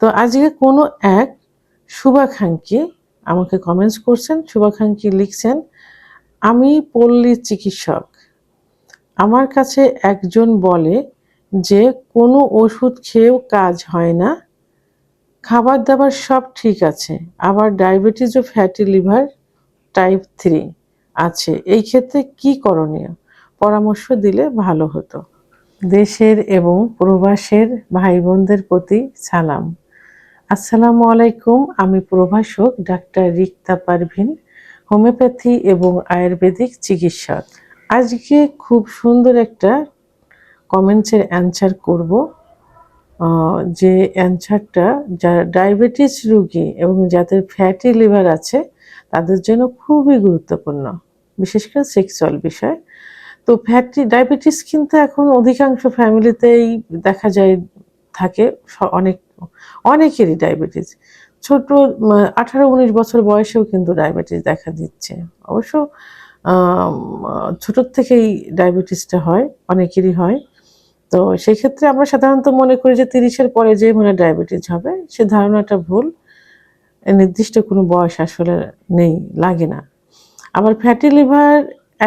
তো আজকে কোনো এক শুভাকাঙ্ক্ষী আমাকে কমেন্টস করছেন, শুভাকাঙ্ক্ষী লিখছেন, আমি পল্লী চিকিৎসক। আমার কাছে একজন বলে যে কোনো ওষুধ খেয়েও কাজ হয় না খাবার দাবার সব ঠিক আছে, আবার ডায়াবেটিস ও ফ্যাটি লিভার টাইপ থ্রি আছে, এই ক্ষেত্রে কি করণীয়? পরামর্শ দিলে ভালো হতো। দেশের এবং প্রবাসের ভাই বোনদের প্রতি সালাম। আসসালামু আলাইকুম, আমি প্রভাষক ডাক্তার রিক্তা পারভিন, হোমিওপ্যাথি এবং আয়ুর্বেদিক চিকিৎসক। আজকে খুব সুন্দর একটা কমেন্টসের অ্যান্সার করব যে অ্যান্সারটা যারা ডায়াবেটিস রুগী এবং যাদের ফ্যাটি লিভার আছে, তাদের জন্য খুবই গুরুত্বপূর্ণ, বিশেষ করে সেক্সুয়াল বিষয়। তো ফ্যাটি, ডায়াবেটিস কিন্তু এখন অধিকাংশ ফ্যামিলিতেই দেখা যায় থাকে অনেক অনেকেরই ডায়াবেটিস। ছোট আঠারো, উনিশ বছর বয়সেও কিন্তু ডায়াবেটিস দেখা দিচ্ছে। অবশ্য ছোটোর থেকেই ডায়াবেটিসটা হয়, অনেকেরই হয়। তো সেই ক্ষেত্রে আমরা সাধারণত মনে করি যে তিরিশের পরে যে মানে ডায়াবেটিস হবে, সে ধারণাটা ভুল। নির্দিষ্ট কোনো বয়স আসলে নেই, লাগে না। আবার ফ্যাটি লিভার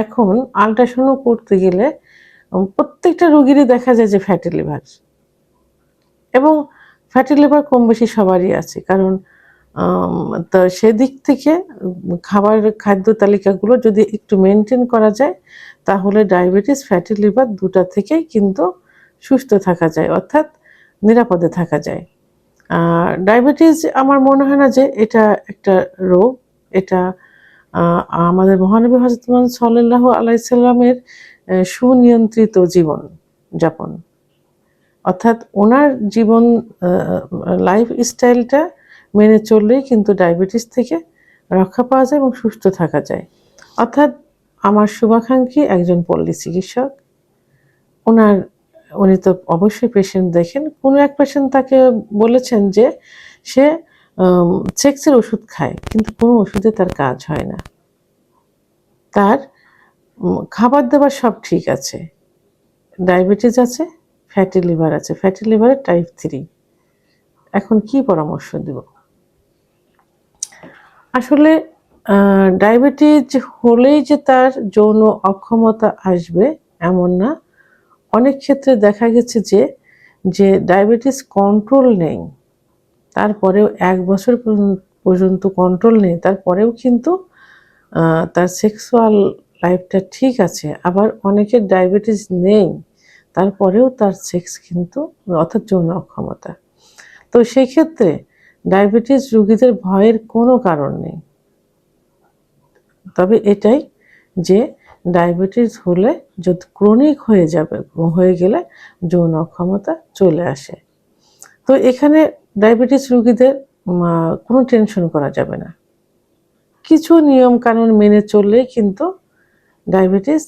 এখন আল্ট্রাসাউন্ড করতে গেলে প্রত্যেকটা রোগীরই দেখা যায় যে ফ্যাটি লিভার। এবং ফ্যাটি লিভার কম বেশি সবারই আছে, কারণ তো সেদিক থেকে খাবার খাদ্য তালিকাগুলো যদি একটু মেনটেন করা যায়, তাহলে ডায়াবেটিস ফ্যাটি লিভার দুটা থেকেই কিন্তু সুস্থ থাকা যায়, অর্থাৎ নিরাপদে থাকা যায়। আর ডায়াবেটিস আমার মনে হয় না যে এটা একটা রোগ, এটা আমাদের মহানবী হজরত মোহাম্মদ সাল্লাহ আলাইসাল্লামের সুনিয়ন্ত্রিত জীবন যাপন। অর্থাৎ ওনার জীবন লাইফ স্টাইলটা মেনে চললেই কিন্তু ডায়াবেটিস থেকে রক্ষা পাওয়া যায় এবং সুস্থ থাকা যায়। অর্থাৎ আমার শুভাকাঙ্ক্ষী একজন পল্লী চিকিৎসক। ওনার, উনি তো অবশ্যই পেশেন্ট দেখেন। কোনো এক পেশেন্ট তাকে বলেছেন যে সে সেক্সের ওষুধ খায়, কিন্তু কোনো ওষুধে তার কাজ হয় না। তার খাবার দাবার সব ঠিক আছে। ডায়াবেটিস আছে ফ্যাটি লিভার আছে। ফ্যাটি লিভারের টাইপ থ্রি এখন কি পরামর্শ দিব? আসলে ডায়াবেটিস হলেই যে তার যৌন অক্ষমতা আসবে এমন না। অনেক ক্ষেত্রে দেখা গেছে যে যে ডায়াবেটিস কন্ট্রোল নেই, তারপরেও এক বছর পর্যন্ত কন্ট্রোল নেই, তারপরেও কিন্তু তার সেক্সুয়াল লাইফটা ঠিক আছে। আবার অনেকের ডায়াবেটিস নেই। তারপরেও তার সেক্স কিন্তু, অর্থাৎ যৌন অক্ষমতা। তো সেই ক্ষেত্রে ডায়াবেটিস রোগীদের ভয়ের কোনো কারণ নেই। তবে এটাই যে ডায়াবেটিস হলে যদি ক্রনিক হয়ে যাবে, হয়ে গেলে যৌন অক্ষমতা চলে আসে। তো এখানে ডায়াবেটিস রোগীদের কোনো টেনশন করা যাবে না। কিছু নিয়ম কানুন মেনে চললেই কিন্তু ডায়াবেটিস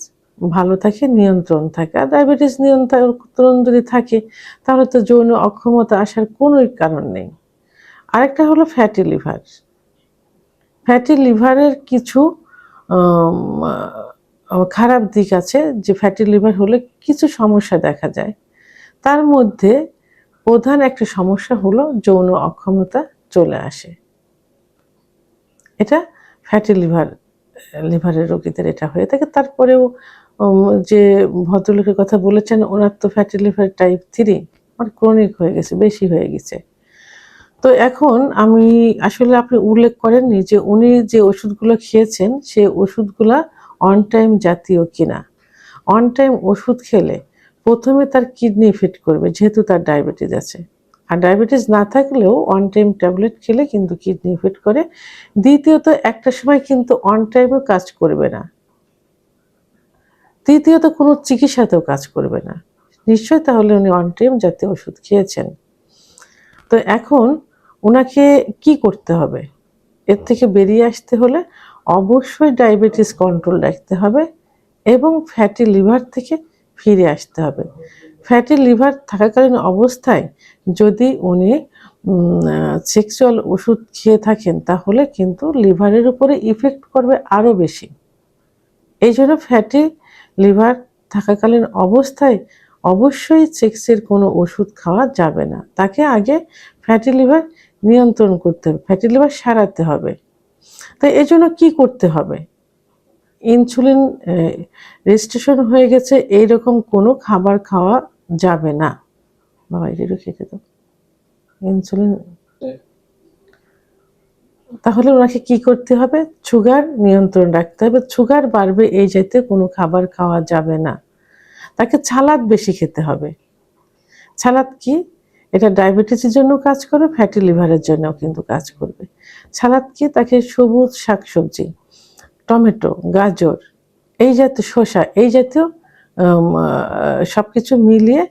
ভালো থাকে, নিয়ন্ত্রণ থাকে। আর ডায়াবেটিস নিয়ন্ত্রণ যদি থাকে, তাহলে তো যৌন অক্ষমতা আসার কোনো কারণ নেই। আরেকটা হলো ফ্যাটি লিভার ফ্যাটি লিভারের কিছু খারাপ দিক আছে যে ফ্যাটি লিভার হলে কিছু সমস্যা দেখা যায়। তার মধ্যে প্রধান একটা সমস্যা হলো যৌন অক্ষমতা চলে আসে। এটা ফ্যাটি লিভার লিভারের রোগীদের এটা হয়ে থাকে। তারপরেও যে ভদ্রলোকের কথা বলেছেন, ওনার তো ফ্যাটি লিভার টাইপ থ্রি মানে ক্রনিক হয়ে গেছে, বেশি হয়ে গেছে। তো এখন আমি, আসলে আপনি উল্লেখ করেননি যে উনি যে ওষুধগুলো খেয়েছেন, সে ওষুধগুলা অন টাইম জাতীয় কিনা। অন টাইম ওষুধ খেলে প্রথমে তার কিডনি ফিট করবে, যেহেতু তার ডায়াবেটিস আছে। আর ডায়াবেটিস না থাকলেও অন টাইম ট্যাবলেট খেলে কিন্তু কিডনি ফিট করে। দ্বিতীয়ত, একটা সময় কিন্তু অন টাইমেও কাজ করবে না। তৃতীয়ত কোনো চিকিৎসাতেও কাজ করবে না। নিশ্চয়ই তাহলে উনি অন টাইম জাতীয় ওষুধ খেয়েছেন। তো এখন ওনাকে কি করতে হবে? এর থেকে বেরিয়ে আসতে হলে অবশ্যই ডায়াবেটিস কন্ট্রোল রাখতে হবে এবং ফ্যাটি লিভার থেকে ফিরে আসতে হবে। ফ্যাটি লিভার থাকাকালীন অবস্থায় যদি উনি সেক্সুয়াল ওষুধ খেয়ে থাকেন, তাহলে কিন্তু লিভারের উপরে ইফেক্ট করবে আরও বেশি। এই জন্য ফ্যাটি লিভার থাকাকালীন অবস্থায় অবশ্যই সেক্সের কোনো ওষুধ খাওয়া যাবে না। তাকে আগে ফ্যাটি লিভার নিয়ন্ত্রণ করতে হবে, ফ্যাটি লিভার সারাতে হবে। তো এই জন্য কী করতে হবে? ইনসুলিন রেজিস্ট্রেশন হয়ে গেছে, এইরকম কোনো খাবার খাওয়া যাবে না। বাবা, এটা খেতে দাও। ইনসুলিন তাহলে ওনাকে কি করতে হবে? সুগার নিয়ন্ত্রণ রাখতে হবে। সুগার বাড়বে এই জাতীয় কোনো খাবার খাওয়া যাবে না। তাকে ছালাদ বেশি খেতে হবে। ছালাদ কি? এটা ডায়াবেটিসের জন্য কাজ করবে ফ্যাটি লিভারের জন্যও কিন্তু কাজ করবে। ছালাদ কি? তাকে সবুজ শাকসবজি, টমেটো, গাজর, এই জাতীয় শসা, এই জাতীয় সব কিছু মিলিয়ে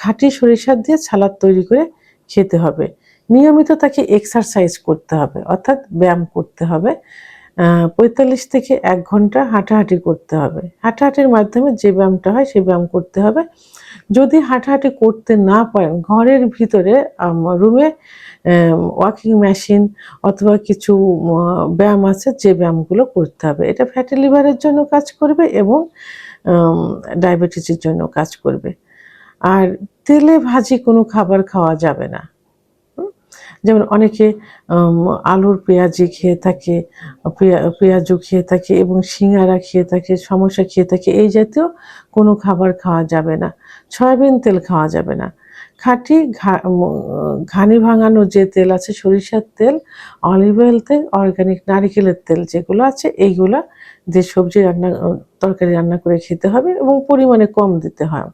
খাঁটি সরিষা দিয়ে ছালাদ তৈরি করে খেতে হবে। নিয়মিত তাকে এক্সারসাইজ করতে হবে, অর্থাৎ ব্যায়াম করতে হবে। পঁয়তাল্লিশ থেকে এক ঘণ্টা হাঁটাহাঁটি করতে হবে। হাঁটাহাঁটির মাধ্যমে যে ব্যায়ামটা হয় সেই ব্যায়াম করতে হবে। যদি হাঁটাহাঁটি করতে না পারেন, ঘরের ভিতরে রুমে ওয়াকিং মেশিন অথবা কিছু ব্যায়াম আছে, যে ব্যায়ামগুলো করতে হবে। এটা ফ্যাটি লিভারের জন্য কাজ করবে এবং ডায়াবেটিসের জন্য কাজ করবে। আর তেলে ভাজি কোনো খাবার খাওয়া যাবে না। যেমন অনেকে আলুর পেঁয়াজি খেয়ে থাকে পেঁয়াজু খেয়ে থাকে এবং সিঙ্গারা খেয়ে থাকে সমস্যা খেয়ে থাকে, এই জাতীয় কোনো খাবার খাওয়া যাবে না। সয়াবিন তেল খাওয়া যাবে না। খাঁটি ঘানি ভাঙানো যে তেল আছে, সরিষার তেল, অলিভ অয়েল তেল, অর্গানিক নারিকেলের তেল যেগুলো আছে, এইগুলো যে সবজি রান্না তরকারি রান্না করে খেতে হবে এবং পরিমাণে কম দিতে হয়।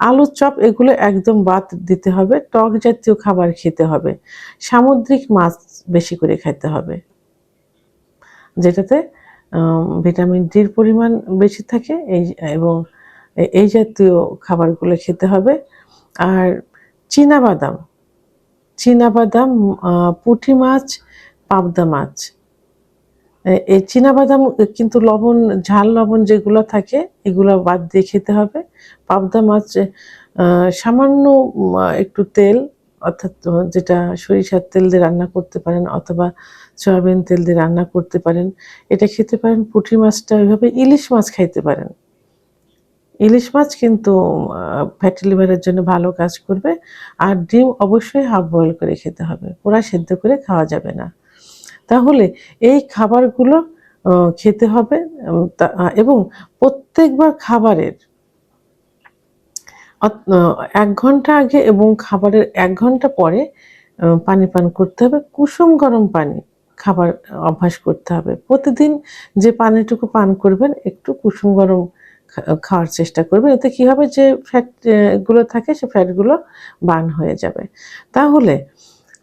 আলুর চপ এগুলো একদম বাদ দিতে হবে, টক জাতীয় খাবার খেতে হবে। সামুদ্রিক মাছ বেশি করে খেতে হবে, যেটাতে ভিটামিন ডির পরিমাণ বেশি থাকে, এই, এবং এই জাতীয় খাবারগুলো খেতে হবে। আর বাদাম বাদাম পুঁটি মাছ, পাবদা মাছ এই বাদাম কিন্তু লবণ, ঝাল লবণ যেগুলো থাকে, এগুলো বাদ দিয়ে খেতে হবে। পাবদা মাছ সামান্য একটু তেল, অর্থাৎ যেটা সরিষার তেল দিয়ে রান্না করতে পারেন অথবা সয়াবিন তেল দিয়ে রান্না করতে পারেন। এটা খেতে পারেন, পুঁটি মাছটা ওইভাবে ইলিশ মাছ খাইতে পারেন। ইলিশ মাছ কিন্তু ফ্যাটি লিভারের জন্য ভালো কাজ করবে। আর ডিম অবশ্যই হাফ বয়েল করে খেতে হবে। পুরা সেদ্ধ করে খাওয়া যাবে না। তাহলে এই খাবারগুলো খেতে হবে এবং প্রত্যেকবার খাবারের এক ঘণ্টা আগে এবং খাবারের এক ঘণ্টা পরে পানি পান করতে হবে, কুসুম গরম পানি খাবার অভ্যাস করতে হবে। প্রতিদিন যে পানিটুকু পান করবেন, একটু কুসুম গরম খাওয়ার চেষ্টা করবেন, এতে কি হবে যে ফ্যাটগুলো থাকে, সে ফ্যাটগুলো বার্ন হয়ে যাবে। তাহলে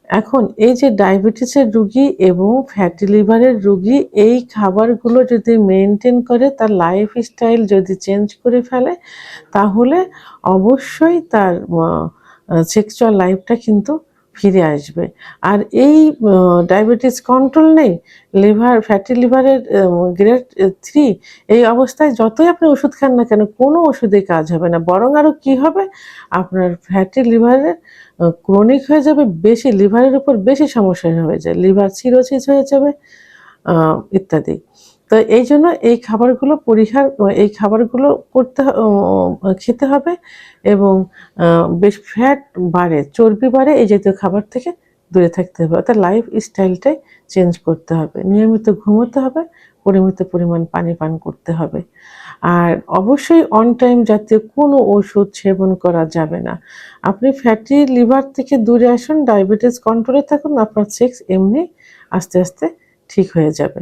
এখন এই যে ডায়াবেটিসের রুগী এবং ফ্যাটি লিভারের রুগী, এই খাবারগুলো যদি মেনটেন করে, তার লাইফ স্টাইল যদি চেঞ্জ করে ফেলে, তাহলে অবশ্যই তার সেক্সুয়াল লাইফটা কিন্তু ফিরে আসবে। আর এই ডায়াবেটিস কন্ট্রোল নেই লিভার ফ্যাটি লিভারের গ্রেড থ্রি এই অবস্থায় যতই আপনি ওষুধ খান না কেন, কোনো ওষুধে কাজ হবে না। বরং আরও কী হবে? আপনার ফ্যাটি লিভারের ক্রনিক হয়ে যাবে, বেশি লিভারের উপর বেশি সমস্যা হয়ে যায় লিভার সিরোসিস হয়ে যাবে ইত্যাদি। তো এই জন্য এই খাবারগুলো পরিহার এই খাবারগুলো করতে খেতে হবে এবং বেশ ফ্যাট বাড়ে, চর্বি বাড়ে এই জাতীয় খাবার থেকে দূরে থাকতে হবে। অর্থাৎ লাইফ স্টাইলটাই চেঞ্জ করতে হবে। নিয়মিত ঘুমোতে হবে, পরিমিত পরিমাণ পানি পান করতে হবে। আর অবশ্যই অন টাইম জাতীয় কোনো ওষুধ সেবন করা যাবে না। আপনি ফ্যাটি লিভার থেকে দূরে আসুন ডায়াবেটিস কন্ট্রোলে থাকুন, আপনার সেক্স এমনি আস্তে আস্তে ঠিক হয়ে যাবে।